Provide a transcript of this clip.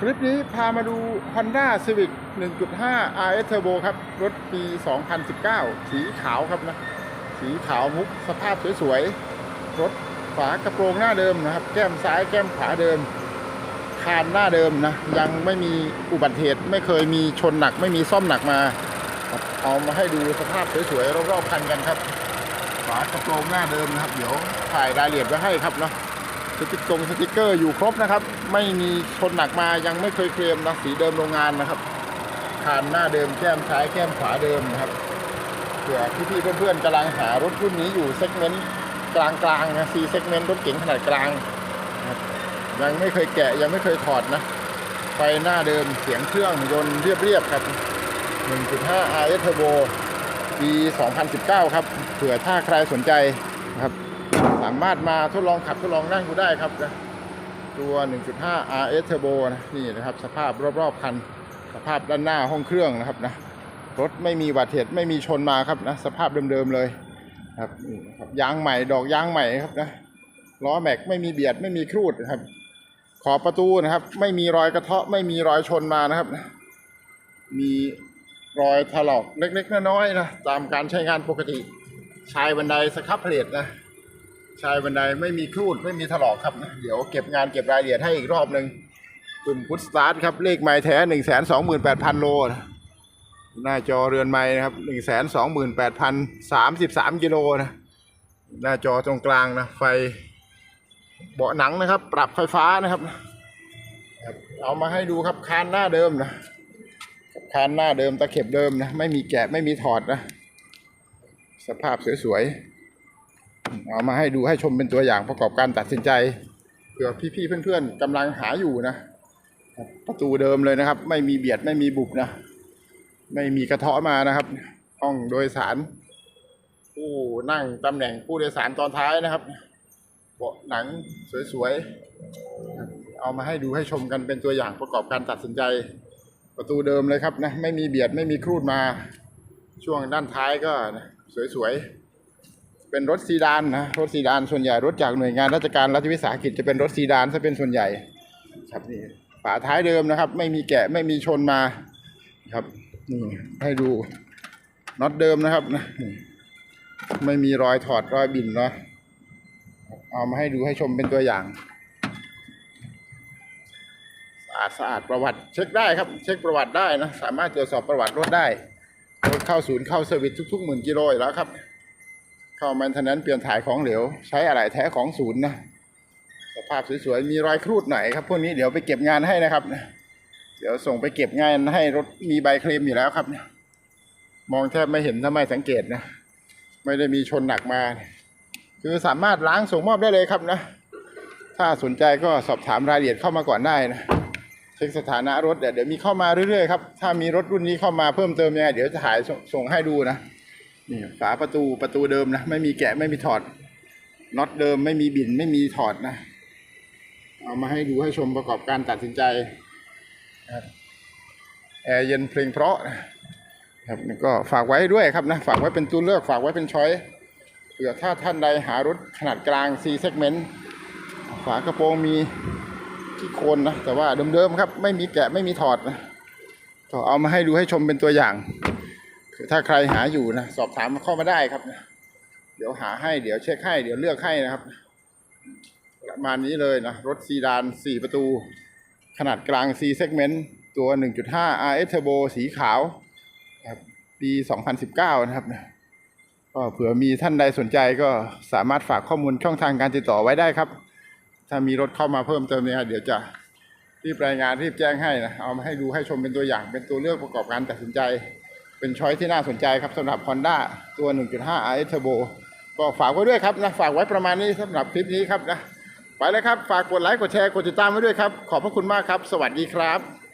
คลิปนี้พามาดู Honda Civic 1.5 RS Turbo ครับ รถปี 2019 สีขาวครับนะ สีขาวมุกสภาพสวยๆ รถฝากระโปรงหน้าเดิมนะครับ แก้มซ้ายแก้มขวาเดิม คานหน้าเดิมนะ ยังไม่มีอุบัติเหตุ ไม่เคยมีชนหนัก ไม่มีซ่อมหนักมา เอามาให้ดูสภาพสวยๆ รอบๆคันกันครับ ฝากระโปรงหน้าเดิมนะครับ เดี๋ยวถ่ายรายละเอียดไว้ให้ครับเนาะ สติ๊กตรงสติ๊กเกอร์อยู่ครบนะครับ ไม่มีชนหนักมายังไม่เคยเคลมนะสีเดิมโรงงานนะครับคานหน้าเดิมแก้มซ้ายแก้มขวาเดิมนะครับเผื่อพี่ๆเพื่อนๆกำลังหารถรุ่นนี้อยู่เซกเมนต์กลางๆนะซีเซกเมนต์รถเก๋งขนาดกลางยังไม่เคยแกะยังไม่เคยถอดนะไฟหน้าเดิมเสียงเครื่องยนต์เรียบๆครับ 1.5 RS Turbo ปี 2019 ครับ เผื่อถ้าใครสนใจนะครับามารถมาทดลองขับทดลองนั่งดูได้ครับนะตัว 1.5 RS Turbo นะนี่นะครับ สภาพรอบๆคัน สภาพด้านหน้าห้องเครื่องนะครับนะรถไม่มีบัติเหตุไม่มีชนมาครับนะสภาพเดิมๆเลยครับนี่ครับยางใหม่ดอกยางใหม่ครับนะล้อแม็กไม่มีเบียดไม่มีครูดนะครับ ขอบประตูนะครับ ไม่มีรอยกระเทาะไม่มีรอยชนมานะครับ มีรอยถลอกเล็กๆน้อยๆนะตามการใช้งานปกติ ชายบันไดสครับเพลทนะ ชายบันไดไม่มีครูดไม่มีถลอกครับ เดี๋ยวเก็บงานเก็บรายละเอียดให้อีกรอบหนึ่งปุ่มพุทธสตาร์ทครับ เลขไม้แท้หนึ่งแสนสองหมื่นแปดพันโล หน้าจอเรือนไม้นะครับหนึ่งแสนสองหมื่นแปดพันสามสิบสามกิโลนะ หน้าจอตรงกลางนะ ไฟเบาะหนังนะครับ ปรับไฟฟ้านะครับครับเอามาให้ดูครับคานหน้าเดิมนะคานหน้าเดิมตะเข็บเดิมนะ ไม่มีแกะไม่มีถอดนะ สภาพสวยๆ เอามาให้ดูให้ชมเป็นตัวอย่างประกอบการตัดสินใจเผื่อพี่ๆเพื่อนๆกำลังหาอยู่นะ ประตูเดิมเลยนะครับ ไม่มีเบียดไม่มีบุบนะ ไม่มีกระเทาะมานะครับ ห้องโดยสาร ผู้นั่งตำแหน่งผู้โดยสารตอนท้ายนะครับเบาะหนังสวยๆ เอามาให้ดูให้ชมกันเป็นตัวอย่างประกอบการตัดสินใจ ประตูเดิมเลยครับนะไม่มีเบียดไม่มีครูดมา ช่วงด้านท้ายก็สวยๆ เป็นรถซีดานนะรถซีดานส่วนใหญ่รถจากหน่วยงานราชการรัฐวิสาหกิจจะเป็นรถซีดานซะเป็นส่วนใหญ่ ครับนี่ฝาท้ายเดิมนะครับ ไม่มีแกะไม่มีชนมาครับนี่ให้ดูน็อตเดิมนะครับนะไม่มีรอยถอดรอยบินเนาะเอามาให้ดูให้ชมเป็นตัวอย่างสะอาดสะอาดประวัติเช็คได้ครับ เช็คประวัติได้นะสามารถตรวจสอบประวัติรถได้รถเข้าศูนย์เข้าเซอร์วิสทุกๆหมื่นกิโลอยู่แล้วครับ เข้าแมนเทนแนนเปลี่ยนถ่ายของเหลว ใช้อะไรแท้ของศูนย์นะสภาพสวยๆมีรอยครูดหน่อยครับพวกนี้เดี๋ยวไปเก็บงานให้นะครับ เดี๋ยวส่งไปเก็บงานให้รถมีใบเคลมอยู่แล้วครับมองแทบไม่เห็นถ้าไม่สังเกตนะไม่ได้มีชนหนักมา คือสามารถล้างส่งมอบได้เลยครับนะถ้าสนใจก็สอบถามรายละเอียดเข้ามาก่อนได้นะเช็คสถานะรถเดี๋ยวมีเข้ามาเรื่อยๆครับถ้ามีรถรุ่นนี้เข้ามาเพิ่มเติมยังไงเดี๋ยวจะถ่ายส่งให้ดูนะ นี่ฝาประตูประตูเดิมนะไม่มีแกะไม่มีถอดน็อตเดิมไม่มีบินไม่มีถอดนะ เอามาให้ดูให้ชมประกอบการตัดสินใจแอร์เย็นเพลงเพราะนะครับนี่ก็ฝากไว้ด้วยครับนะฝากไว้เป็นตัวเลือกฝากไว้เป็นช้อยเผื่อถ้าท่านใดหารถขนาดกลาง C segment ฝากระโปรงมีที่โคนนะแต่ว่าเดิมๆครับ ไม่มีแกะไม่มีถอดนะก็เอามาให้ดูให้ชมเป็นตัวอย่าง คือถ้าใครหาอยู่นะสอบถามเข้ามาได้ครับ เดี๋ยวหาให้เดี๋ยวเช็คให้เดี๋ยวเลือกให้นะครับ ประมาณนี้เลยนะ รถซีดาน 4 ประตู ขนาดกลาง C segment ตัว 1.5 RS Turbo สีขาวครับปี 2019 นะครับก็เผื่อมีท่านใดสนใจก็สามารถฝากข้อมูลช่องทางการติดต่อไว้ได้ครับ ถ้ามีรถเข้ามาเพิ่มเติมเนี่ยเดี๋ยวจะรีบรายงานรีบแจ้งให้นะ เอามาให้ดูให้ชมเป็นตัวอย่างเป็นตัวเลือกประกอบการตัดสินใจ เป็นช้อยที่น่าสนใจครับสำหรับ Honda ตัว 1.5 i Turbo ก็ฝากไว้ด้วยครับนะฝากไว้ประมาณนี้สำหรับคลิปนี้ครับนะไปแล้วครับ ฝากกดไลค์กดแชร์กดติดตามไว้ด้วยครับ ขอบพระคุณมากครับ สวัสดีครับ